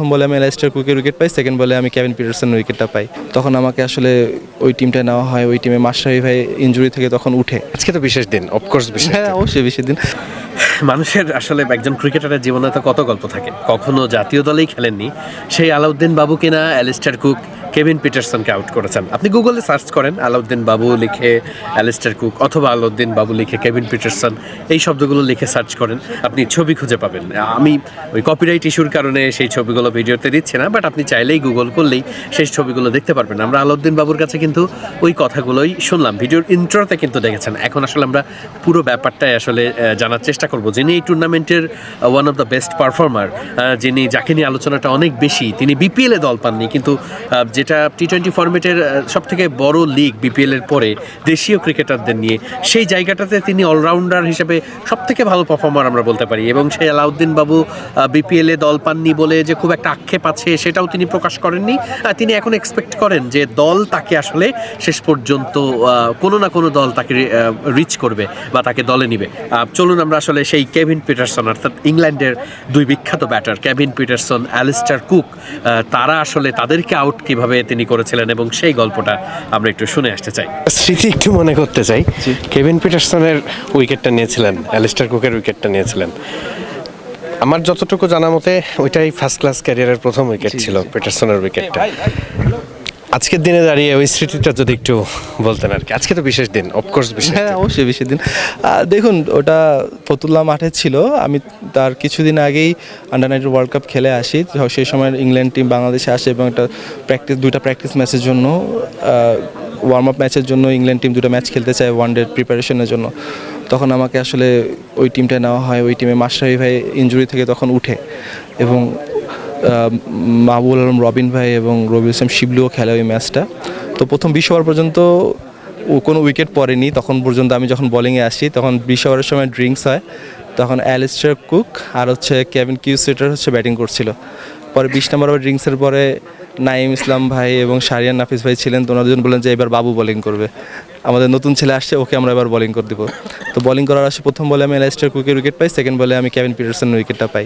প্রথম বলে আমি এলাইস্টার কুকের উইকেট পাই সেকেন্ড বলে আমি ক্যাভিন পিটারসন উইকেটটা পাই। তখন আমাকে আসলে ওই টিমটা নেওয়া হয় ওই টিমে মাসরাহি ভাই ইঞ্জুরি থেকে তখন উঠে। আজকে তো বিশেষ দিন অফকোর্স বিশেষ হ্যাঁ অবশ্যই বিশেষ দিন। মানুষের আসলে একজন ক্রিকেটারের জীবনে তো কত গল্প থাকে। কখনো জাতীয় দলেই খেলেননি। সেই আলাউদ্দিন বাবু কিনা অ্যালিস্টার কুক কেভিন পিটারসনকে আউট করেছেন। আপনি গুগলে সার্চ করেন আলাউদ্দিন বাবু লিখে অ্যালিস্টার কুক অথবা আলাউদ্দিন বাবু লিখে কেভিন পিটারসন এই শব্দগুলো লিখে সার্চ করেন আপনি ছবি খুঁজে পাবেন। আমি ওই কপিরাইট ইস্যুর কারণে সেই ছবিগুলো ভিডিওতে দিচ্ছি না বাট আপনি চাইলেই গুগল করলেই সেই ছবিগুলো দেখতে পারবেন। আমরা আলাউদ্দিন বাবুর কাছে কিন্তু ওই কথাগুলোই শুনলাম। ভিডিওর ইন্ট্রোতে কিন্তু দেখেছেন। এখন আসলে আমরা পুরো ব্যাপারটাই আসলে জানার চেষ্টা করব। যিনি এই টুর্নামেন্টের one of the best performer যিনি যাকে নিয়ে আলোচনাটা অনেক বেশি তিনি বিপিএলে দল পাননি কিন্তু আহ, যেটা টি টোয়েন্টি ফর্মেটের সব থেকে বড় লিগ বিপিএল এর পরে দেশীয় ক্রিকেটারদের নিয়ে, সেই জায়গাটাতে তিনি অলরাউন্ডার হিসেবে সব থেকে ভালো পারফর্মার আমরা বলতে পারি। এবং সেই আলাউদ্দিন বাবু বিপিএল দল পাননি বলে যে খুব একটা আক্ষেপ আছে, সেটাও তিনি প্রকাশ করেননি। তিনি এখন এক্সপেক্ট করেন যে দল তাকে আসলে শেষ পর্যন্ত কোনো না কোনো দল তাকে রিচ করবে বা তাকে দলে নিবে। চলুন আমরা আসলে সেই কেভিন পিটারসন অর্থাৎ ইংল্যান্ডের দুই বিখ্যাত batter Kevin Pietersen Alastair Cook তারা আসলে তাদেরকে আউট কীভাবে তিনি করেছিলেন এবং সেই গল্পটা আমরা একটু শুনে আসতে চাই। স্মৃতি একটু মনে করতে চাই। কেভিন পিটারসনের উইকেটটা নিয়েছিলেন অ্যালিস্টার কুকের উইকেটটা নিয়েছিলেন। আমার যতটুকু জানা মতে ওইটাই ফার্স্ট ক্লাস ক্যারিয়ারের প্রথম উইকেট ছিল পিটারসনের উইকেটটা। আজকের দিনে দাঁড়িয়ে ওই স্মৃতিটা যদি একটু বলতেন আর কি। আজকে তো বিশেষ দিন অফকোর্স বিশেষ হ্যাঁ অবশ্যই বেশি দিন। দেখুন ওটা ফতুল্লা মাঠে ছিল। আমি তার কিছুদিন আগেই আন্ডার নাইনটিন ওয়ার্ল্ড কাপ খেলে আসি। সেই সময় ইংল্যান্ড টিম বাংলাদেশে আসে এবং একটা প্র্যাকটিস দুইটা প্র্যাকটিস ম্যাচের জন্য ওয়ার্ম আপ ম্যাচের জন্য ইংল্যান্ড টিম দুটো ম্যাচ খেলতে চায় ওয়ান ডে প্রিপারেশনের জন্য। তখন আমাকে আসলে ওই টিমটা নেওয়া হয়। ওই টিমে মাস্টারি ভাই ইঞ্জুরি থেকে তখন উঠে এবং মাহবুল আলম, রবিন ভাই এবং রবি হোসেন শিবলুও খেলে ওই ম্যাচটা। তো প্রথম বিশ ওভার পর্যন্ত ও কোনো উইকেট পড়েনি। তখন পর্যন্ত আমি যখন বোলিংয়ে আসি, তখন বিশ ওভারের সময় ড্রিঙ্কস হয়। তখন অ্যালিস্টার কুক আর হচ্ছে কেভিন কিউসেটার হচ্ছে ব্যাটিং করছিল। পরে বিশ নম্বর ওভার ড্রিঙ্কসের পরে নাইম ইসলাম ভাই এবং শারিয়ান নাফিস ভাই ছিলেন। তো ওনারা বললেন যে এবার বাবু বোলিং করবে। আমাদের নতুন ছেলে আসছে ওকে আমরা এবার বলিং করে দিব। তো বলিং করার আসে প্রথম বলে আমি অ্যালিস্টার কুকের উইকেট পাই সেকেন্ড বলে আমি কেভিন পিটারসন উইকেটটা পাই।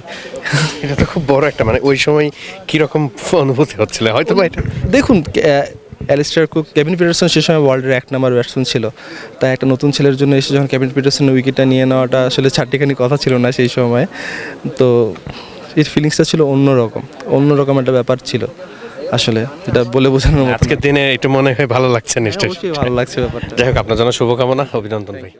এটা তো খুব বড় একটা মানে ওই সময় কীরকম অনুভূতি হচ্ছিল? হয়তো বা এটা দেখুন অ্যালিস্টার কুক কেভিন পিটারসন সে সময় ওয়ার্ল্ডের এক নাম্বার ব্যাটসম্যান ছিল। তাই একটা নতুন ছেলের জন্য এসে যখন কেভিন পিটারসন উইকেটটা নিয়ে নেওয়াটা আসলে চারটিখানি কথা ছিল না সেই সময়। তো এর ফিলিংসটা ছিল অন্যরকম অন্যরকম একটা ব্যাপার ছিল। আসলে এটা বলে বোঝানো মতো আজকের দিনে একটু মনে হয় ভালো লাগছে নিশ্চয়ই। ভালো লাগছে ব্যাপারটা। যাই হোক আপনার জন্য শুভকামনা অভিনন্দন ভাই।